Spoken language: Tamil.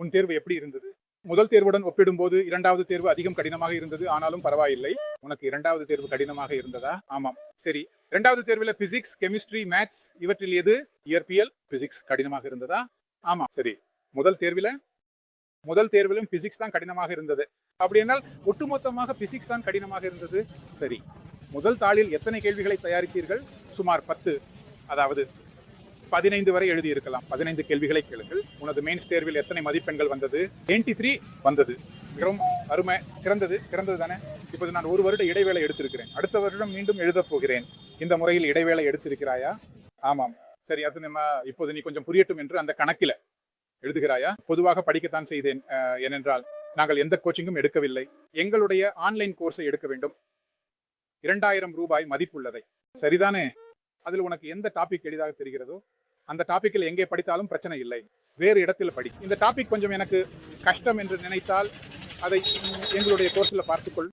உன் தேர்வு எப்படி இருந்தது? முதல் தேர்வுடன் ஒப்பிடும்போது இரண்டாவது தேர்வு அதிகம் கடினமாக இருந்தது. ஆனாலும் பரவாயில்லை. உனக்கு இரண்டாவது தேர்வு கடினமாக இருந்ததா? ஆமாம். சரி. இரண்டாவது தேர்வில் பிசிக்ஸ் கெமிஸ்ட்ரி மேத்ஸ் இவற்றில் எது? இயற்பியல் பிசிக்ஸ் கடினமாக இருந்ததா? ஆமா சரி. முதல் தேர்வில்? முதல் தேர்விலும் பிசிக்ஸ் தான் கடினமாக இருந்தது. அப்படி என்றால் ஒட்டுமொத்தமாக பிசிக்ஸ் தான் கடினமாக இருந்தது. சரி. முதல் தாளில் எத்தனை கேள்விகளை தயாரித்தீர்கள்? சுமார் பத்து. அதாவது பதினைந்து வரை எழுதியிருக்கலாம். பதினைந்து கேள்விகளை கேளுங்கள். உனது மெயின்ஸ் தேர்வில் எத்தனை மதிப்பெண்கள் வந்தது? 93 த்ரீ வந்தது. மிகவும் அருமை சிறந்தது சிறந்தது தானே? இப்போது நான் ஒரு வருட இடைவேளை எடுத்திருக்கிறேன். அடுத்த வருடம் மீண்டும் எழுதப் போகிறேன். இந்த முறையில் இடைவேளை எடுத்திருக்கிறாயா? ஆமாம். சரி அது நம்ம இப்போது நீ கொஞ்சம் புரியட்டும் என்று அந்த கணக்கில் எழுதுகிறாயா? பொதுவாக படிக்கத்தான் செய்தேன் ஏனென்றால் நாங்கள் எந்த கோச்சிங்கும் எடுக்கவில்லை. எங்களுடைய ஆன்லைன் கோர்ஸை எடுக்க வேண்டும். இரண்டாயிரம் ரூபாய் மதிப்புள்ளதை. சரிதானே? அதில் உனக்கு எந்த டாபிக் எளிதாக தெரிகிறதோ? அந்த டாப்பிக்கில் எங்கே படித்தாலும் பிரச்சனை இல்லை. வேறு இடத்தில் படி. இந்த டாபிக் கொஞ்சம் எனக்கு கஷ்டம் என்று நினைத்தால் அதை எங்களுடைய கோர்ஸில் பார்த்துக்கொள்.